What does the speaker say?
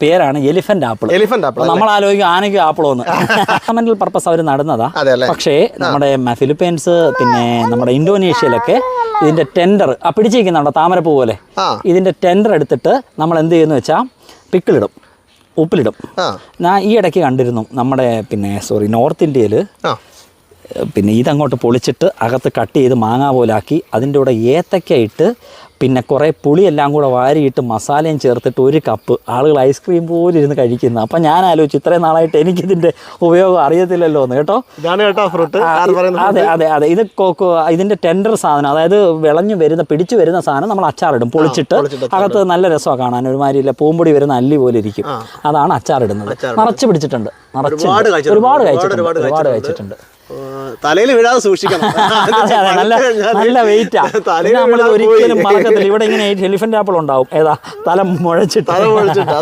പേരാണ് elephant apple elephant apple നമ്മൾ ആലോചിക്കും ആനയ്ക്ക് ആപ്പിളോന്ന് ഫണ്ടമെന്റൽ പർപ്പസ് അവർ നടുന്നതാ. പക്ഷേ നമ്മുടെ ഫിലിപ്പൈൻസ് പിന്നെ നമ്മുടെ ഇന്തോനേഷ്യയിലൊക്കെ ഇതിന്റെ ടെൻഡർ ആ പിടിച്ചിരിക്കുന്നുണ്ടോ താമരപ്പൂ പോലെ? ഇതിന്റെ ടെൻഡർ എടുത്തിട്ട് നമ്മൾ എന്ത് ചെയ്യുന്നു വെച്ചാൽ പിക്കിളിടും ഉപ്പിലിടും. ഞാൻ ഈ ഇടയ്ക്ക് കണ്ടിരുന്നു നമ്മുടെ പിന്നെ സോറി നോർത്ത് ഇന്ത്യയിൽ പിന്നെ ഇതങ്ങോട്ട് പൊളിച്ചിട്ട് അകത്ത് കട്ട് ചെയ്ത് മാങ്ങ പോലാക്കി അതിന്റെ കൂടെ ഏത്തക്ക ഇട്ട് പിന്നെ കുറേ പുളിയെല്ലാം കൂടെ വാരിയിട്ട് മസാലയും ചേർത്തിട്ട് ഒരു കപ്പ് ആളുകൾ ഐസ്ക്രീം പോലും ഇരുന്ന് കഴിക്കുന്നു. അപ്പം ഞാൻ ആലോചിച്ചു ഇത്രയും നാളായിട്ട് എനിക്കിതിന്റെ ഉപയോഗം അറിയത്തില്ലല്ലോ എന്ന് കേട്ടോ. അതെ അതെ അതെ. ഇത് കോക്കോ ഇതിന്റെ ടെൻഡർ സാധനം. അതായത് വിളഞ്ഞു വരുന്ന പിടിച്ചു വരുന്ന സാധനം നമ്മൾ അച്ചാറിടും. പൊളിച്ചിട്ട് അകത്ത് നല്ല രസമാണ് കാണാൻ. ഒരുമാതിരിയില്ല പൂമ്പൊടി വരുന്ന അല്ലി പോലെ ഇരിക്കും. അതാണ് അച്ചാറിടുന്നത്. നിറച്ച് പിടിച്ചിട്ടുണ്ട്. നിറച്ച് ഒരുപാട് കഴിച്ചിട്ടുണ്ട്. ഒരുപാട് കഴിച്ചിട്ടുണ്ട്. തലയിൽ വീഴാതെ സൂക്ഷിക്കണം. നല്ല നല്ല വെയിറ്റാ തലയിൽ നമ്മൾ ഒരിക്കലും. മറക്കത്തില്ല. ഇവിടെ ഇങ്ങനെ എലിഫന്റ് ആപ്പിൾ ഉണ്ടാവും. ഏതാ? തല മുഴച്ചിട്ട്. തല പൊളിച്ചിട്ട്